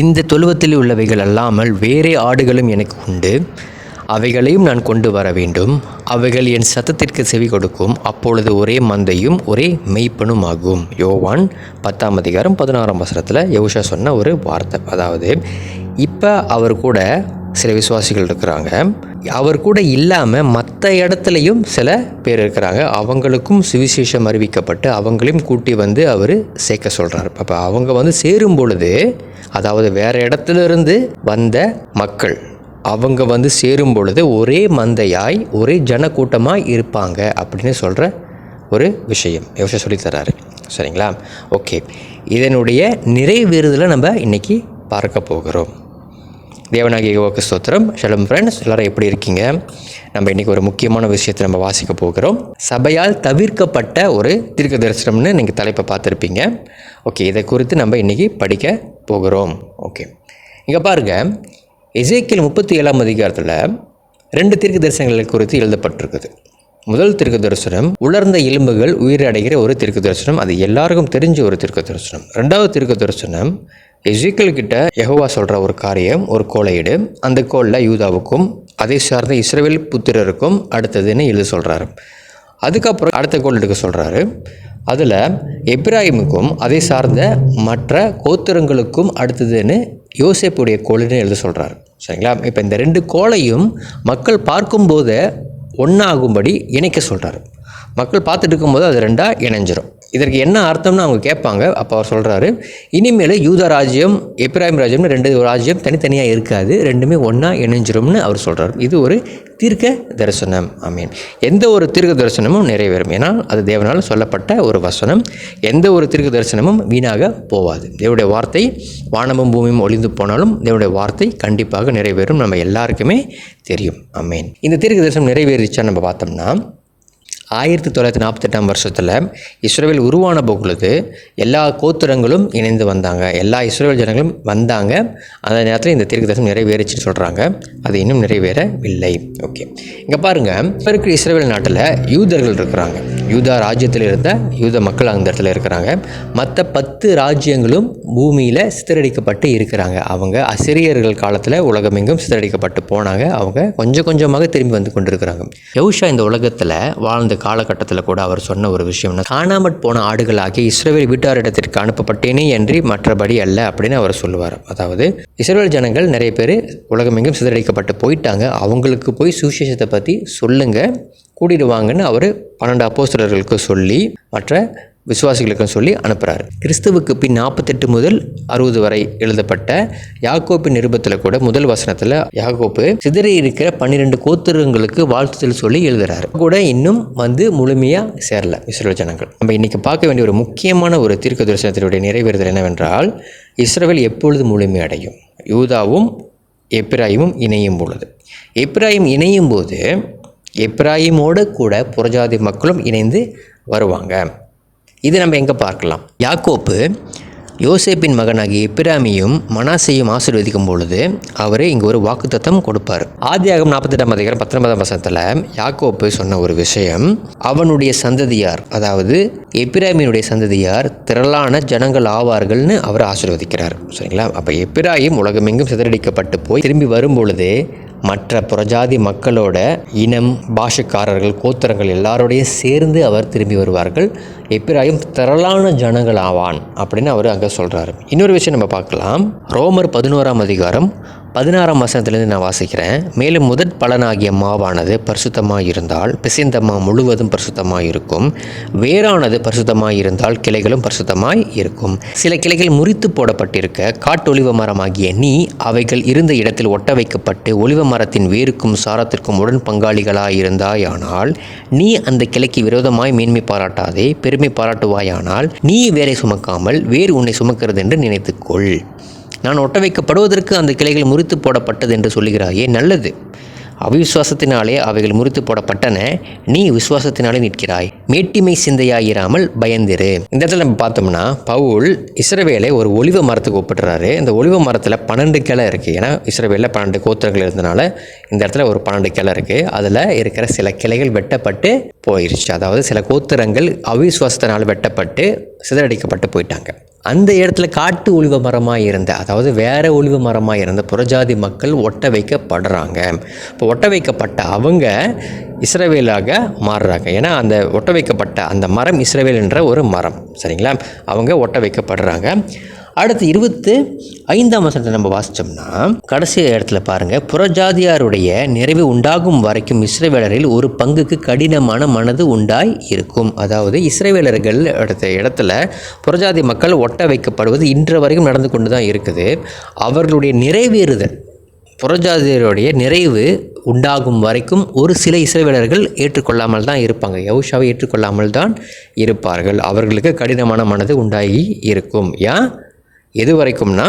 இந்த தொழுவத்தில் உள்ளவைகள் அல்லாமல் வேறே ஆடுகளும் எனக்கு உண்டு. அவைகளையும் நான் கொண்டு வர வேண்டும். அவைகள் என் சத்தத்திற்கு செவி கொடுக்கும். அப்பொழுது ஒரே மந்தையும் ஒரே மெய்ப்பனும் ஆகும் யோவான் பத்தாம் அதிகாரம் பதினாறாம் வசனத்தில் யோஷா சொன்ன ஒரு வார்த்தை. அதாவது இப்போ அவர் கூட சில விசுவாசிகள் இருக்கிறாங்க. அவர் கூட இல்லாமல் மற்ற இடத்துலையும் சில பேர் இருக்கிறாங்க. அவங்களுக்கும் சுவிசேஷம் அறிவிக்கப்பட்டு அவங்களையும் கூட்டி வந்து அவர் சேர்க்க சொல்கிறார் அப்போ அவங்க வந்து சேரும் பொழுது அதாவது வேறு இடத்துல இருந்து வந்த மக்கள் அவங்க வந்து சேரும் பொழுது ஒரே மந்தையாய் ஒரே ஜனக்கூட்டமாக இருப்பாங்க அப்படின்னு சொல்கிற ஒரு விஷயம். யோசிச்சு சொல்லித்தராரு சரிங்களா? ஓகே. இதனுடைய நிறைவேறுதலை நம்ம இன்றைக்கி பார்க்க போகிறோம். தேவனாகிய யோக ஸ்தோத்திரம். ஷலம் ஃப்ரெண்ட்ஸ் எல்லாரும் எப்படி இருக்கீங்க? நம்ம இன்றைக்கி ஒரு முக்கியமான விஷயத்தை நம்ம வாசிக்க போகிறோம். சபையால் தவிர்க்கப்பட்ட ஒரு தீர்க்க தரிசனம்னு நீங்கள் தலைப்பை பார்த்துருப்பீங்க. ஓகே இதை குறித்து நம்ம இன்றைக்கி படிக்க போகிறோம். ஓகே இங்கே பாருங்கள் இசைக்கில் முப்பத்தி ஏழாம் அதிகாரத்தில் ரெண்டு தீர்க்க தரிசனங்கள் குறித்து எழுதப்பட்டிருக்குது. முதல் திருக்கு தரிசனம் உலர்ந்த எலும்புகள் உயிரடைகிற ஒரு திருக்கு தரிசனம் அது எல்லாருக்கும் தெரிஞ்ச ஒரு திருக்கு தரிசனம் ரெண்டாவது திருக்கு தரிசனம் எசேக்கியல் கிட்ட யகுவா சொல்கிற ஒரு காரியம் ஒரு கோலையீடு அந்த கோலில் யூதாவுக்கும் அதை சார்ந்த இஸ்ரேல் புத்திரருக்கும் அடுத்ததுன்னு எழுத சொல்கிறாரு அதுக்கப்புறம் அடுத்த கோல் எடுக்க சொல்கிறாரு அதில் எப்ராஹிமுக்கும் அதை சார்ந்த மற்ற கோத்திரங்களுக்கும் அடுத்ததுன்னு யோசேப்புடைய கோளுன்னு எழுத சொல்கிறாரு சரிங்களா? இப்போ இந்த ரெண்டு கோளையும் மக்கள் பார்க்கும்போது ஒன்றாகும்படி இணைக்க சொல்கிறாரு மக்கள் பார்த்துட்டு இருக்கும்போது அது ரெண்டாக இணைஞ்சிரும். இதற்கு என்ன அர்த்தம்னு அவங்க கேட்பாங்க. அப்போ அவர் சொல்கிறாரு இனிமேல் யூதா ராஜ்யம் எப்ராஹிம் ராஜ்யம்னு ரெண்டு ராஜ்யம் தனித்தனியாக இருக்காது. ரெண்டுமே ஒன்றா இணைஞ்சிரும்னு அவர் சொல்கிறார் இது ஒரு தீர்க்க தரிசனம். மீன் எந்த ஒரு தீர்க்க தரிசனமும் நிறைவேறும். ஏன்னா அது தேவனால் சொல்லப்பட்ட ஒரு வசனம். எந்த ஒரு தீர்க்க தரிசனமும் வீணாக போவாது. தேவனுடைய வார்த்தை வானமும் பூமியும் ஒளிந்து போனாலும் தேவனுடைய வார்த்தை கண்டிப்பாக நிறைவேறும். நம்ம எல்லாருக்குமே தெரியும். அமீன் இந்த தீர்க்க தரிசனம் நிறைவேறிச்சா நம்ம பார்த்தோம்னா ஆயிரத்தி தொள்ளாயிரத்தி நாற்பத்தெட்டாம் வருஷத்தில் இஸ்ரேல் உருவான பொழுது எல்லா கோத்திரங்களும் இணைந்து வந்தாங்க. எல்லா இஸ்ரேல் ஜனங்களும் வந்தாங்க. அந்த நேரத்தில் இந்த தீர்க்க தரிசனம் நிறைவேறிச்சுன்னு சொல்கிறாங்க அது இன்னும் நிறைவேறவில்லை. ஓகே. இங்கே பாருங்கள் இப்போ இருக்கிற இஸ்ரேல் நாட்டில் யூதர்கள் இருக்கிறாங்க. யூதா ராஜ்யத்தில் இருந்த யூத மக்கள் அந்த இடத்துல இருக்கிறாங்க. மற்ற பத்து ராஜ்யங்களும் பூமியில் சித்தரடிக்கப்பட்டு இருக்கிறாங்க. அவங்க அசிரியர்கள் காலத்தில் உலகமெங்கும் சித்தரடிக்கப்பட்டு போனாங்க. அவங்க கொஞ்சம் கொஞ்சமாக திரும்பி வந்து கொண்டிருக்கிறாங்க. யவுஷா இந்த உலகத்தில் வாழ்ந்த காலகட்டத்தில் கூட அவர் சொன்ன ஒரு விஷயம் காணாமற் போன ஆடுகளாகி இஸ்ரேல் வீட்டாரிடத்திற்கு அனுப்பப்பட்டேனே என்று மற்றபடி அல்ல அப்படின்னு அவர் சொல்லுவார். அதாவது இஸ்ரேல் ஜனங்கள் நிறைய பேர் உலகமெங்கும் சிதறடிக்கப்பட்டு போயிட்டாங்க. அவங்களுக்கு போய் சுவிசேஷத்தை பற்றி சொல்லுங்கள் கூட்டிடுவாங்கன்னு அவர் பன்னெண்டு அப்போஸ்தலர்களுக்கு சொல்லி மற்ற விசுவாசிகளுக்கும் சொல்லி அனுப்புகிறார் கிறிஸ்துவுக்கு பின் நாற்பத்தெட்டு முதல் அறுபது வரை எழுதப்பட்ட யாக்கோப்பின் நிருபத்தில் கூட முதல் வசனத்தில் யாக்கோப்பு சிதறி இருக்கிற பன்னிரெண்டு கோத்திரங்களுக்கு வாழ்த்துதல் சொல்லி எழுதுகிறார் கூட இன்னும் வந்து முழுமையாக சேரல இஸ்ரேல் ஜனங்கள். நம்ம இன்றைக்கி பார்க்க வேண்டிய ஒரு முக்கியமான ஒரு தீர்க்க தரிசனத்தினுடைய நிறைவேறுதல் என்னவென்றால் இஸ்ரேல் எப்பொழுது முழுமை அடையும்? யூதாவும் எப்ராயிமும் இணையும் பொழுது. எப்ராயிம் இணையும் போது எப்ராயிமோடு கூட புறஜாதி மக்களும் இணைந்து வருவாங்க. இது நம்ம எங்கே பார்க்கலாம்? யாக்கோப்பு யோசேப்பின் மகனாகிய எப்பிராமியும் மனாசையும் ஆசீர்வதிக்கும் பொழுது அவர் இங்கே ஒரு வாக்குத்தத்தம் கொடுப்பார். ஆதியாகம் நாற்பத்தெட்டாம் அதிகாரம் பத்தொன்பதாம் வசனத்தில் யாக்கோப்பு சொன்ன ஒரு விஷயம் அவனுடைய சந்ததியார் அதாவது எப்பிராமியினுடைய சந்ததியார் திரளான ஜனங்கள் ஆவார்கள்னு அவர் ஆசீர்வதிக்கிறார். சரிங்களா? அப்போ எப்பிராயும் உலகமெங்கும் சிதறடிக்கப்பட்டு போய் திரும்பி வரும் பொழுது மற்ற புறஜாதி மக்களோட இனம் பாஷக்காரர்கள் கோத்திரங்கள் எல்லாரோடைய சேர்ந்து அவர் திரும்பி வருவார்கள். எப்பிராயும் திரளான ஜனங்கள் ஆவான் அப்படின்னு அவர் அங்கே சொல்கிறாரு இன்னொரு விஷயம் நம்ம பார்க்கலாம். ரோமர் பதினோராம் அதிகாரம் பதினாறாம் வசனத்திலிருந்து நான் வாசிக்கிறேன். மேலும் முதற் பலனாகிய மாவானது பரிசுத்தமாக இருந்தால் பிசைந்த மா முழுவதும் பரிசுத்தமாக இருக்கும் வேறானது பரிசுத்தமாக இருந்தால் கிளைகளும் பரிசுத்தமாய் இருக்கும் சில கிளைகள் முறித்து போடப்பட்டிருக்க காட்டொலிவ மரமாகிய நீ அவைகள் இருந்த இடத்தில் ஒட்ட வைக்கப்பட்டு ஒளிவ மரத்தின் வேருக்கும் சாரத்திற்கும் உடன் பங்காளிகளாயிருந்தாயானால் நீ அந்த கிளைக்கு விரோதமாய் மேன்மை பாராட்டாதே பெருமை பாராட்டுவாயானால் நீ வேரை சுமக்காமல் வேறு உன்னை சுமக்கிறது என்று நினைத்துக்கொள். நான் ஒட்ட வைக்கப்படுவதற்கு அந்த கிளைகள் முறித்து போடப்பட்டது என்று சொல்லுகிறாயே நல்லது. அவிசுவாசத்தினாலே அவைகள் முறித்து போடப்பட்டன. நீ விசுவாசத்தினாலே நிற்கிறாய். மேட்டிமை சிந்தையாயிராமல் பயந்திரு. இந்த இடத்துல நம்ம பார்த்தோம்னா பவுல் இஸ்ரவேலை ஒரு ஒளிவ மரத்துக்கு ஒப்பிடுறாரு. இந்த ஒளிவ மரத்தில் பன்னெண்டு கிளை இருக்குது ஏன்னா இஸ்ரவேலில் பன்னெண்டு கோத்திரங்கள் இருந்தனால இந்த இடத்துல ஒரு பன்னெண்டு கிளை இருக்குது அதில் இருக்கிற சில கிளைகள் வெட்டப்பட்டு போயிருச்சு. அதாவது சில கோத்திரங்கள் அவிசுவாசத்தினால் வெட்டப்பட்டு சிதறடிக்கப்பட்டு போயிட்டாங்க. அந்த இடத்துல காட்டு ஒளிவ மரமாக இருந்த அதாவது வேறு ஒளிவ மரமாக இருந்த புறஜாதி மக்கள் ஒட்ட வைக்கப்படுறாங்க. இப்போ ஒட்ட வைக்கப்பட்ட அவங்க இஸ்ரவேலாக மாறுறாங்க. ஏன்னா அந்த ஒட்ட வைக்கப்பட்ட அந்த மரம் இஸ்ரவேல் என்ற ஒரு மரம். சரிங்களா? அவங்க ஒட்ட வைக்கப்படுறாங்க. அடுத்து இருபத்து ஐந்தாம் வசனத்தை நம்ம வாசித்தோம்னா கடைசி இடத்துல பாருங்கள் புறஜாதியாருடைய நிறைவு உண்டாகும் வரைக்கும் இஸ்ரேவேலரில் ஒரு பங்குக்கு கடினமான மனது உண்டாய் இருக்கும். அதாவது இஸ்ரேவேலர்கள் அடுத்த இடத்துல புறஜாதி மக்கள் ஒட்ட வைக்கப்படுவது இன்று வரைக்கும் நடந்து கொண்டு தான் இருக்குது. அவர்களுடைய நிறைவேறுதல் புறஜாதியருடைய நிறைவு உண்டாகும் வரைக்கும் ஒரு சில இசைவேலர்கள் ஏற்றுக்கொள்ளாமல் தான் இருப்பாங்க. யவுஷாவை ஏற்றுக்கொள்ளாமல் தான் இருப்பார்கள். அவர்களுக்கு கடினமான மனது உண்டாகி இருக்கும். ஏன்? எது வரைக்கும்னா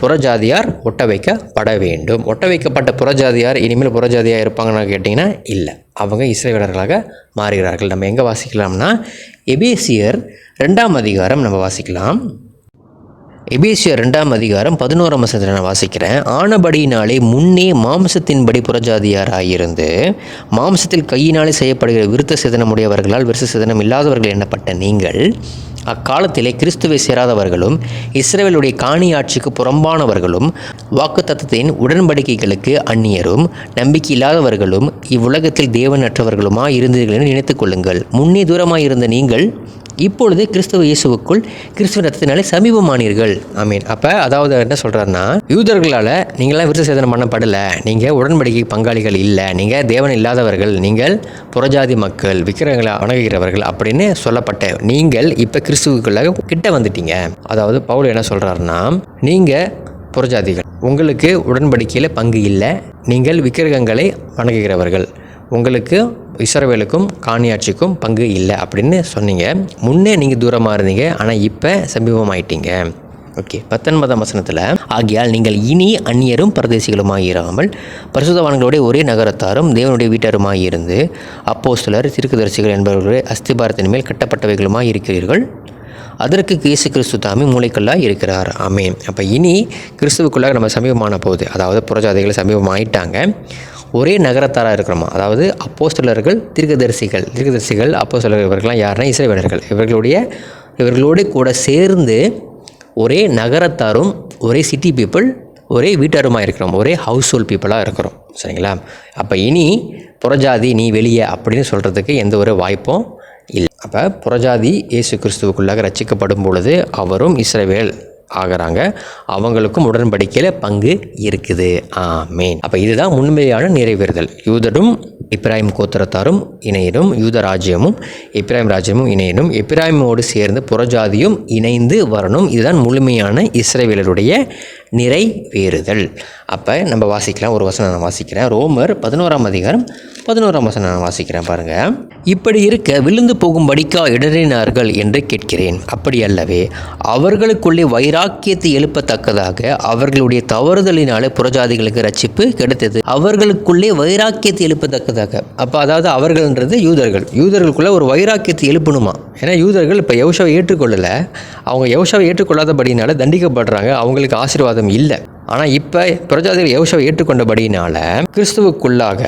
புறஜாதியார் ஒட்ட வைக்கப்பட வேண்டும் ஒட்ட வைக்கப்பட்ட புறஜாதியார் இனிமேல் புறஜாதியாக இருப்பாங்கன்னு கேட்டிங்கன்னா இல்லை. அவங்க இஸ்ரேலர்களாக மாறுகிறார்கள். நம்ம எங்கே வாசிக்கலாம்னா எபேசியர் ரெண்டாம் அதிகாரம் நம்ம வாசிக்கலாம். எபேசியர் ரெண்டாம் அதிகாரம் பதினோராம் வசத்தில் நான் வாசிக்கிறேன். ஆனபடியினாலே முன்னே மாம்சத்தின்படி புறஜாதியாராயிருந்து மாம்சத்தில் கையினாலே செய்யப்படுகிற விருத்த சேதனமுடையவர்களால் விருத்த சேதனம் இல்லாதவர்கள் எண்ணப்பட்ட நீங்கள் அக்காலத்திலே கிறிஸ்துவை சேராதவர்களும் இஸ்ரேலுடைய காணியாட்சிக்கு புறம்பானவர்களும் வாக்குத்தத்தத்தின் உடன்படிக்கைகளுக்கு அந்நியரும் நம்பிக்கை இல்லாதவர்களும் இவ்வுலகத்தில் தேவனற்றவர்களுமா இருந்தீர்கள் என்று நினைத்துக் கொள்ளுங்கள். முன்னே தூரமாக இருந்த நீங்கள் இப்பொழுது கிறிஸ்துவ இயேசுவுக்குள் கிறிஸ்துவ ரத்தத்தினாலே சமீபமானீர்கள். மீன் அப்போ அதாவது என்ன சொல்கிறாருன்னா யூதர்களால் நீங்களாம் விருத்த சேதனம் பண்ணப்படலை. நீங்கள் உடன்படிக்கை பங்காளிகள் இல்லை. நீங்கள் தேவன் இல்லாதவர்கள் நீங்கள் புறஜாதி மக்கள் விக்கிரங்களை வணங்குகிறவர்கள் அப்படின்னு சொல்லப்பட்ட நீங்கள் இப்போ கிறிஸ்துவுக்குள்ள கிட்ட வந்துட்டீங்க. அதாவது பவுல் என்ன சொல்கிறாருன்னா நீங்கள் புறஜாதிகள். உங்களுக்கு உடன்படிக்கையில் பங்கு இல்லை. நீங்கள் விக்கிரகங்களை வணங்குகிறவர்கள் உங்களுக்கு இஸ்ரவேலுக்கும் காணியாட்சிக்கும் பங்கு இல்லை அப்படின்னு சொன்னீங்க. முன்னே நீங்கள் தூரமாக இருந்தீங்க ஆனால் இப்போ சமீபமாயிட்டீங்க. ஓகே பத்தொன்பதாம் வசனத்தில் ஆகியால் நீங்கள் இனி அந்நியரும் பரதேசிகளுமாய் இராமல் பரிசுத்தவான்களுடைய ஒரே நகரத்தாரும் தேவனுடைய வீட்டாருமாய் இருந்து சிலர் தீர்க்கதரிசிகள் என்பவர்களுடைய அஸ்திபாரத்தின் மேல் கட்டப்பட்டவைகளுமாய் இருக்கிறீர்கள். அதற்கு இயேசு கிறிஸ்து தாமே மூளைக்கல்லாக இருக்கிறார். ஆமே அப்போ இனி கிறிஸ்துவுக்குள்ளாக நம்ம சமீபமான போகுது அதாவது புறஜாதிகள் சமீபமாயிட்டாங்க ஒரே நகரத்தாராக இருக்கிறோமா? அதாவது அப்போஸ்தலர்கள் தீர்க்கதரிசிகள். தீர்க்கதரிசிகள் அப்போஸ்தலர்கள் இவர்கள்லாம் யாருன்னா இஸ்ரவேலர்கள். இவர்களுடைய இவர்களோடு கூட சேர்ந்து ஒரே நகரத்தாரும் ஒரே சிட்டி பீப்புள் ஒரே வீட்டாருமாக இருக்கிறோம். ஒரே ஹவுஸ் ஹோல்ட் பீப்புளாக இருக்கிறோம். சரிங்களா? அப்போ இனி புறஜாதி நீ வெளியே அப்படின்னு சொல்கிறதுக்கு எந்த ஒரு வாய்ப்பும் இல்லை. அப்போ புறஜாதி இயேசு கிறிஸ்துவுக்குள்ளாக ரச்சிக்கப்படும் பொழுது அவரும் இஸ்ரவேல் ஆகிறாங்க. அவங்களுக்கும் உடன்படிக்கையில் பங்கு இருக்குது. ஆமேன். அப்போ இதுதான் முன்மையான நிறைவேறுதல். யூதரும் இப்ராஹிம் கோத்திரத்தாரும் இணையனும் யூத ராஜ்யமும் இப்ராஹிம் ராஜ்யமும் இணையனும் இப்ராஹிமோடு சேர்ந்து புறஜாதியும் இணைந்து வரணும். இதுதான் முழுமையான இஸ்ரேவேலருடைய நிறைவேறுதல். அப்போ நம்ம வாசிக்கலாம் ஒரு வசனம் நான் வாசிக்கிறேன். ரோமர் பதினோராம் அதிகாரம் பதினோராம் வசனம் நான் வாசிக்கிறேன் பாருங்கள் இப்படி இருக்க விழுந்து போகும்படிக்கா இடறினார்கள் என்று கேட்கிறேன். அப்படி அல்லவே அவர்களுக்குள்ளே வைராக்கியத்தை எழுப்பத்தக்கதாக அவர்களுடைய தவறுதலினாலே புறஜாதிகளுக்கு ரட்சிப்பு கிடைத்தது. அவர்களுக்குள்ளே வைராக்கியத்தை எழுப்பத்தக்கதாக. அப்போ அதாவது அவர்கள்ன்றது யூதர்கள். யூதர்களுக்குள்ளே ஒரு வைராக்கியத்தை எழுப்பணுமா? ஏன்னா யூதர்கள் இப்போ யவுஷாவை ஏற்றுக்கொள்ளலை. அவங்க யவுஷாவை ஏற்றுக்கொள்ளாதபடினால தண்டிக்கப்படுறாங்க. அவங்களுக்கு ஆசீர்வாதம் இல்லை. ஆனால் இப்போ பிரஜாதிகள் யோசவை ஏற்றுக்கொண்டபடியினால கிறிஸ்துவுக்குள்ளாக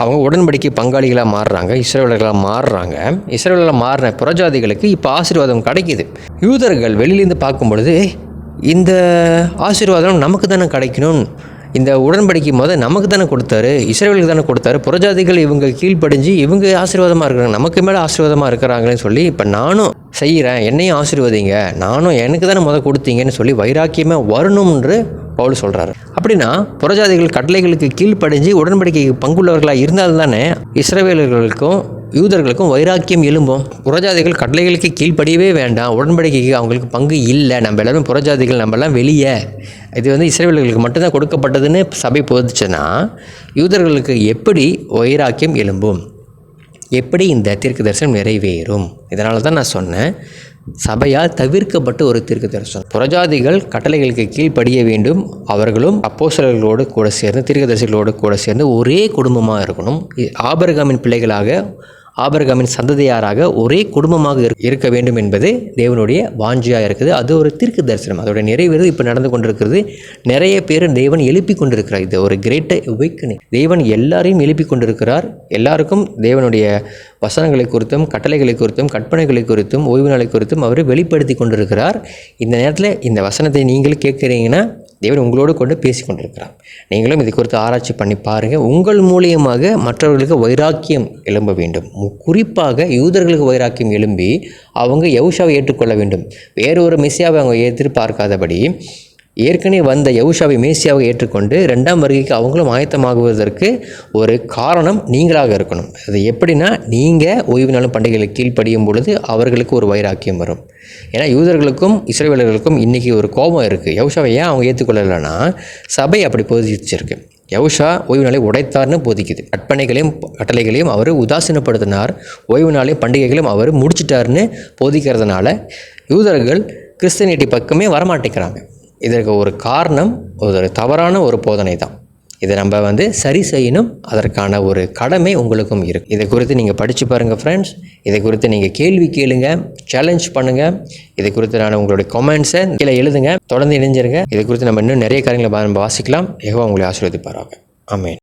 அவங்க உடன்படிக்கை பங்காளிகளாக மாறுறாங்க இஸ்ரேலர்களாக மாறுறாங்க. இஸ்ரேலர்களாக மாறின புறஜாதிகளுக்கு இப்போ ஆசீர்வாதம் கிடைக்கிது. யூதர்கள் வெளியிலேருந்து பார்க்கும் பொழுது இந்த ஆசீர்வாதம் நமக்கு தானே கிடைக்கணும். இந்த உடன்படிக்கை முத நமக்கு தானே கொடுத்தாரு இஸ்ரேலுக்கு தானே கொடுத்தாரு. புறஜாதிகள் இவங்க கீழ்ப்படிஞ்சு இவங்க ஆசீர்வாதமாக இருக்கிறாங்க நமக்கு மேலே ஆசீர்வாதமாக இருக்கிறாங்களேன்னு சொல்லி இப்போ நானும் செய்கிறேன் என்னையும் ஆசீர்வதிங்க. நானும் எனக்கு தானே முத கொடுத்தீங்கன்னு சொல்லி வைராக்கியமாக வரணும்ன்று பவுல் சொல்கிறாரு அப்படின்னா புறஜாதிகள் கட்டளைகளுக்கு கீழ்ப்படிஞ்சு உடன்படிக்கைக்கு பங்குள்ளவர்களாக இருந்தால் தானே இஸ்ரவேலர்களுக்கும் யூதர்களுக்கும் வைராக்கியம் எழும்பும். புறஜாதிகள் கட்டளைகளுக்கு கீழ்ப்படியவே வேண்டாம். உடன்படிக்கைக்கு அவங்களுக்கு பங்கு இல்லை. நம்ம எல்லாரும் புறஜாதிகள் நம்மலாம் வெளியே. இது வந்து இஸ்ரேலர்களுக்கு மட்டும்தான் கொடுக்கப்பட்டதுன்னு சபை போதிச்சுன்னா யூதர்களுக்கு எப்படி வைராக்கியம் எழும்பும்? எப்படி இந்த தீர்க்க தரிசனம் நிறைவேறும்? இதனால தான் நான் சொன்னேன் சபையால் தவிர்க்கப்பட்ட ஒரு தீர்க்க தரிசனம் புரஜாதிகள் கட்டளைகளுக்கு கீழ்ப்படிய வேண்டும் அவர்களும் அப்போசலர்களோடு கூட சேர்ந்து தீர்க்கதரிசிகளோடு கூட சேர்ந்து ஒரே குடும்பமாக இருக்கணும். ஆபரகாமின் பிள்ளைகளாக ஆபரகாமின் சந்ததியாராக ஒரே குடும்பமாக இருக்க வேண்டும் என்பது தேவனுடைய வாஞ்சியாக இருக்குது. அது ஒரு தீர்க்க தரிசனம். அதோட நிறைவேறது இப்போ நடந்து கொண்டிருக்கிறது. நிறைய பேர் தேவன் எழுப்பி கொண்டிருக்கிறார். இது ஒரு கிரேட் அவேக்கனிங் தேவன் எல்லாரையும் எழுப்பி கொண்டிருக்கிறார். எல்லாருக்கும் தேவனுடைய வசனங்களை குறித்தும் கட்டளைகளை குறித்தும் கற்பனைகளை குறித்தும் ஓய்வு நாளை குறித்தும் அவர் வெளிப்படுத்தி கொண்டிருக்கிறார். இந்த நேரத்தில் இந்த வசனத்தை நீங்கள் கேட்குறீங்கன்னா தேவன் உங்களோடு கொண்டு பேசி கொண்டிருக்கிறார் நீங்களும் இது குறித்து ஆராய்ச்சி பண்ணி பாருங்கள் உங்கள் மூலியமாக மற்றவர்களுக்கு வைராக்கியம் எழும்ப வேண்டும். குறிப்பாக யூதர்களுக்கு வைராக்கியம் எழும்பி அவங்க யவுஷாவை ஏற்றுக்கொள்ள வேண்டும். வேறு ஒரு மெஸ்ஸியாவை அவங்க எதிர்பார்க்காதபடி ஏற்கனவே வந்த யவுஷாவை மேசியாவை ஏற்றுக்கொண்டு ரெண்டாம் வருகைக்கு அவங்களும் ஆயத்தமாகுவதற்கு ஒரு காரணம் நீங்களாக இருக்கணும். அது எப்படின்னா நீங்கள் ஓய்வு நாளும் பண்டிகைகளை கீழ்ப்படியும் பொழுது அவர்களுக்கு ஒரு வைராக்கியம் வரும். ஏன்னா யூதர்களுக்கும் இஸ்ரேலர்களுக்கும் இன்றைக்கி ஒரு கோபம் இருக்குது யவுஷாவை ஏன் அவங்க ஏற்றுக்கொள்ளலைன்னா சபை அப்படி போதிச்சிருக்கு. யவுஷா ஓய்வு நாளை உடைத்தார்னு போதிக்குது. கற்பனைகளையும் கட்டளைகளையும் அவர் உதாசீனப்படுத்தினார். ஓய்வு நாளையும் பண்டிகைகளையும் அவர் முடிச்சிட்டாருன்னு போதிக்கிறதுனால யூதர்கள் கிறிஸ்தனிட்டி பக்கமே வரமாட்டேங்கிறாங்க. இதற்கு ஒரு காரணம் ஒரு தவறான ஒரு போதனை தான் இதை நம்ம வந்து சரி செய்யணும் அதற்கான ஒரு கடமை உங்களுக்கும் இருக்கு. இதை குறித்து நீங்கள் படித்து பாருங்கள் ஃப்ரெண்ட்ஸ் இதை குறித்து நீங்கள் கேள்வி கேளுங்க சேலஞ்ச் பண்ணுங்கள் இதை குறித்து நான் உங்களுடைய கமெண்ட்ஸை கீழே எழுதுங்க தொடர்ந்து இணைஞ்சிருங்க. இதை குறித்து நம்ம இன்னும் நிறைய காரியங்களை நம்ம வாசிக்கலாம். ஏகோ உங்களை ஆசீர்வதிப்பாராக. ஆமேன்.